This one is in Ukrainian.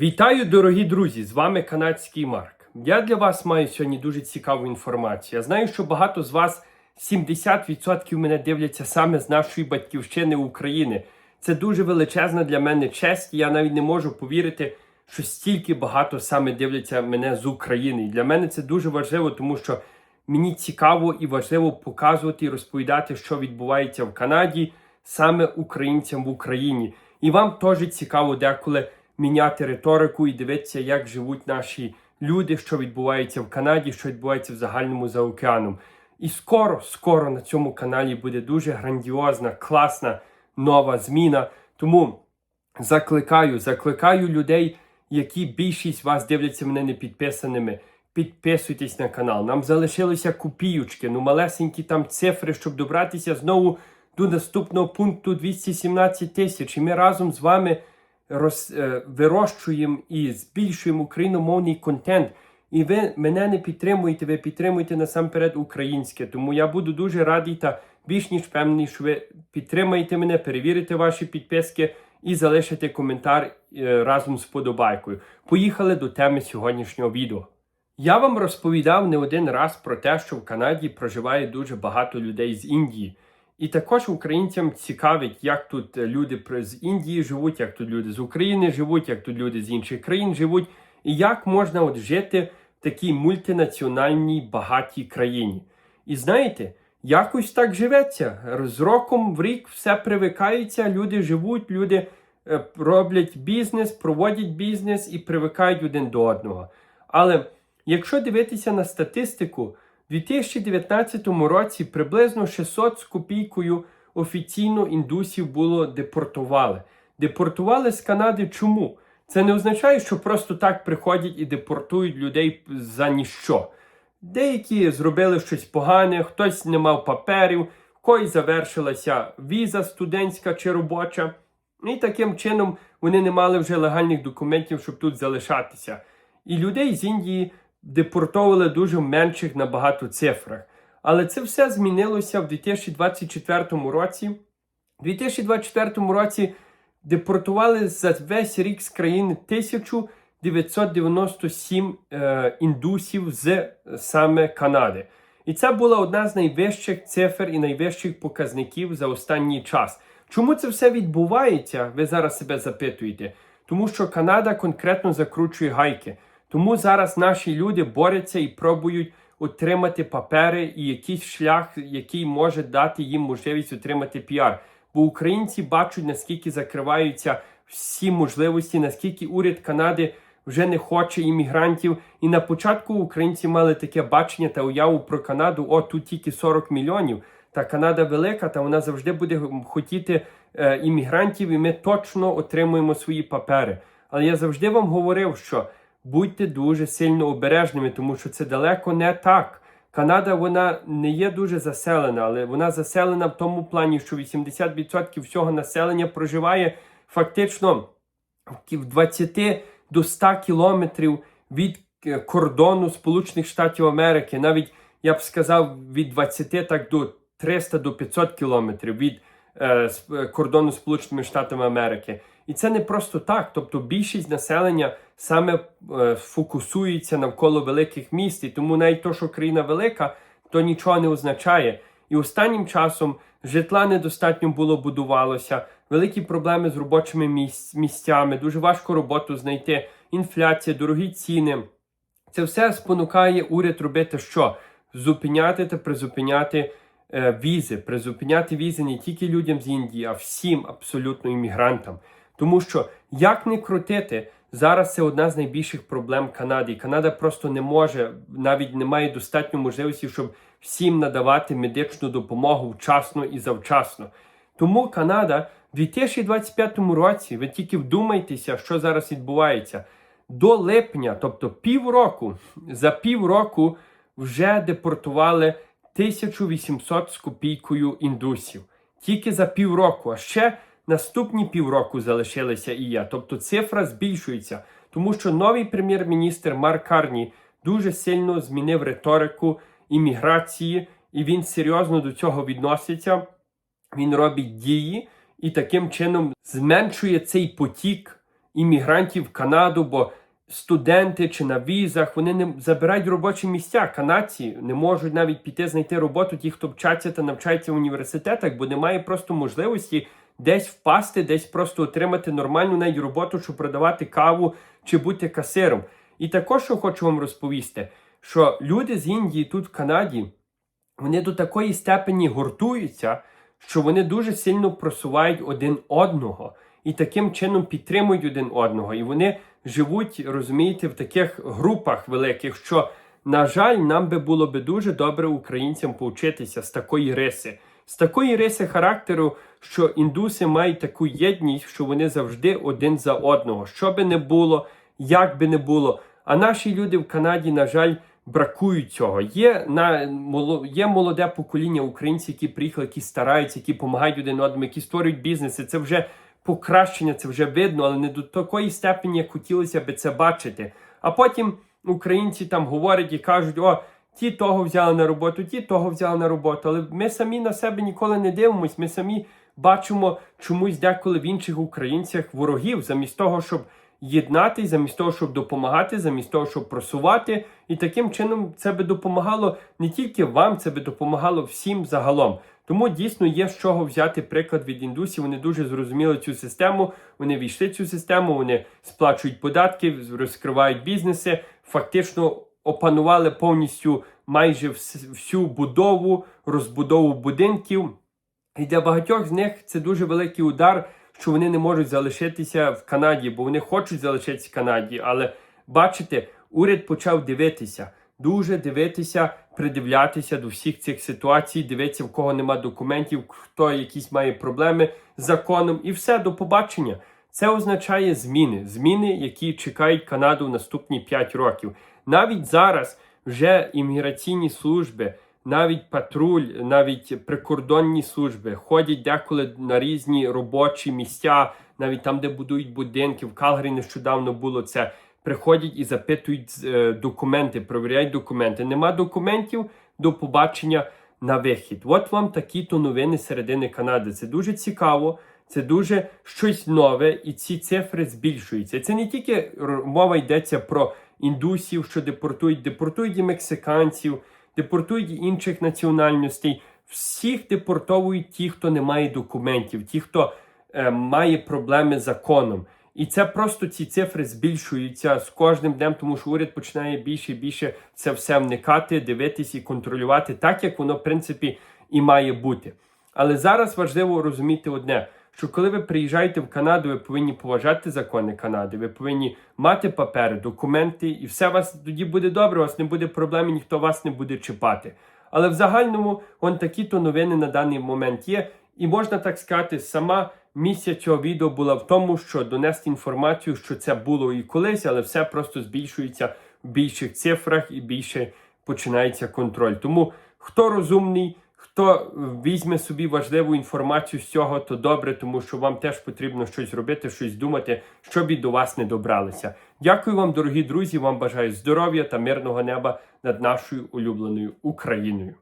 Вітаю, дорогі друзі! З вами канадський Марк. Я для вас маю сьогодні дуже цікаву інформацію. Я знаю, що багато з вас 70% мене дивляться саме з нашої батьківщини України. Це дуже величезна для мене честь. Я навіть не можу повірити, що стільки багато саме дивляться мене з України. І для мене це дуже важливо, тому що мені цікаво і важливо показувати і розповідати, що відбувається в Канаді саме українцям в Україні. І вам теж цікаво деколи міняти риторику і дивитися, як живуть наші люди, що відбувається в Канаді, що відбувається в загальному за океаном. І скоро, скоро на цьому каналі буде дуже грандіозна, класна нова зміна. Тому закликаю, закликаю людей, які більшість вас дивляться мене не підписаними. Підписуйтесь на канал. Нам залишилося копійочки, ну малесенькі там цифри, щоб добратися знову до наступного пункту 217 тисяч. І ми разом з вами роз, е, вирощуємо і збільшуємо україномовний контент. І ви мене не підтримуєте, ви підтримуєте насамперед українське. Тому я буду дуже радий та більш ніж певний, що ви підтримаєте мене, перевірите ваші підписки і залишите коментар е, разом з подобайкою. Поїхали до теми сьогоднішнього відео. Я вам розповідав не один раз про те, що в Канаді проживає дуже багато людей з Індії. І також українцям цікавить, як тут е, люди з Індії живуть, як тут люди з України живуть, як тут люди з інших країн живуть, і як можна от жити в такій мультинаціональній багатій країні. І знаєте, якось так живеться. З роком в рік все привикається, люди живуть, люди е, роблять бізнес, проводять бізнес і привикають один до одного. Але якщо дивитися на статистику, 2019 році приблизно 600 з копійкою офіційно індусів було депортували. Депортували з Канади чому? Це не означає, що просто так приходять і депортують людей за ніщо. Деякі зробили щось погане, хтось не мав паперів, в когось завершилася віза студентська чи робоча. І таким чином вони не мали вже легальних документів, щоб тут залишатися. І людей з Індії депортовували дуже менших набагато цифрах. Але це все змінилося в 2024 році. У 2024 році депортували за весь рік з країни 1997 е, індусів з е, саме Канади. І це була одна з найвищих цифр і найвищих показників за останній час. Чому це все відбувається? Ви зараз себе запитуєте. Тому що Канада конкретно закручує гайки. Тому зараз наші люди борються і пробують отримати папери і якийсь шлях, який може дати їм можливість отримати піар. Бо українці бачать, наскільки закриваються всі можливості, наскільки уряд Канади вже не хоче іммігрантів. І на початку українці мали таке бачення та уяву про Канаду: о, тут тільки 40 мільйонів. Та Канада велика, та вона завжди буде хотіти е, іммігрантів, і ми точно отримуємо свої папери. Але я завжди вам говорив, що будьте дуже сильно обережними, тому що це далеко не так. Канада вона не є дуже заселена, але вона заселена в тому плані, що 80% всього населення проживає фактично в 20 до 100 кілометрів від е, кордону Сполучених Штатів Америки. Навіть я б сказав від 20 так до 300 до 500 кілометрів від е, е, кордону Сполученими Штатами Америки. І це не просто так. Тобто більшість населення саме е, фокусується навколо великих міст, і тому навіть то, що країна велика, то нічого не означає. І останнім часом житла недостатньо було будувалося, великі проблеми з робочими місцями, дуже важко роботу знайти, інфляція, дорогі ціни. Це все спонукає уряд робити що? Зупиняти та призупиняти е, візи, призупиняти візи не тільки людям з Індії, а всім абсолютно іммігрантам. Тому що як не крутити, зараз це одна з найбільших проблем Канади. Канада просто не може, навіть не має достатньо можливості, щоб всім надавати медичну допомогу вчасно і завчасно. Тому Канада в 2025 році, ви тільки вдумайтеся, що зараз відбувається. До липня, тобто півроку, за півроку вже депортували 1800 з копійкою індусів. Тільки за півроку, а ще наступні півроку залишилися і є. Тобто цифра збільшується, тому що новий прем'єр-міністр Марк Карні дуже сильно змінив риторику імміграції, і він серйозно до цього відноситься. Він робить дії і таким чином зменшує цей потік іммігрантів в Канаду, бо студенти чи на візах вони не забирають робочі місця. Канадці не можуть навіть піти знайти роботу, ті, хто вчаться та навчаються в університетах, бо немає просто можливості десь впасти, десь просто отримати нормальну навіть роботу, щоб продавати каву чи бути касиром. І також що хочу вам розповісти, що люди з Індії тут в Канаді вони до такої степені гуртуються, що вони дуже сильно просувають один одного і таким чином підтримують один одного. І вони живуть, розумієте, в таких групах великих, що, на жаль, нам би було би дуже добре українцям повчитися з такої риси. З такої риси характеру, що індуси мають таку єдність, що вони завжди один за одного. Що би не було, як би не було. А наші люди в Канаді, на жаль, бракують цього. Є на є молоде покоління українців, які приїхали, які стараються, які допомагають один одному, які створюють бізнеси. Це вже покращення, це вже видно, але не до такої степені, як хотілося би це бачити. А потім українці там говорять і кажуть: о, ті того взяли на роботу, ті того взяли на роботу. Але ми самі на себе ніколи не дивимось. Ми самі бачимо чомусь деколи в інших українцях ворогів, замість того, щоб єднатись, замість того, щоб допомагати, замість того, щоб просувати. І таким чином це би допомагало не тільки вам, це би допомагало всім загалом. Тому дійсно є з чого взяти приклад від індусів. Вони дуже зрозуміли цю систему. Вони війшли в цю систему, вони сплачують податки, розкривають бізнеси, фактично опанували повністю майже всю будову, розбудову будинків. І для багатьох з них це дуже великий удар, що вони не можуть залишитися в Канаді, бо вони хочуть залишитися в Канаді. Але бачите, уряд почав дивитися, дуже дивитися, придивлятися до всіх цих ситуацій, дивитися, в кого нема документів, хто якісь має проблеми з законом, і все до побачення. Це означає зміни, зміни, які чекають Канаду в наступні 5 років. Навіть зараз вже імміграційні служби, навіть патруль, навіть прикордонні служби ходять деколи на різні робочі місця, навіть там, де будують будинки. В Калгарі нещодавно було це. Приходять і запитують е, документи, перевіряють документи. Нема документів до побачення на вихід. От вам такі то новини середини Канади. Це дуже цікаво. Це дуже щось нове, і ці цифри збільшуються. Це не тільки мова йдеться про індусів, що депортують, депортують і мексиканців, депортують інших національностей. Всіх депортовують ті, хто не має документів, ті, хто е, має проблеми з законом. І це просто ці цифри збільшуються з кожним днем, тому що уряд починає більше і більше це все вникати, дивитись і контролювати, так як воно, в принципі, і має бути. Але зараз важливо розуміти одне: що коли ви приїжджаєте в Канаду, ви повинні поважати закони Канади, ви повинні мати папери, документи, і все у вас тоді буде добре, у вас не буде проблем, і ніхто вас не буде чіпати. Але в загальному он такі то новини на даний момент є. І можна так сказати, сама місія цього відео була в тому, що донести інформацію, що це було і колись, але все просто збільшується в більших цифрах і більше починається контроль. Тому хто розумний, хто візьме собі важливу інформацію з цього, то добре, тому що вам теж потрібно щось робити, щось думати, щоб і до вас не добралися. Дякую вам, дорогі друзі. Вам бажаю здоров'я та мирного неба над нашою улюбленою Україною.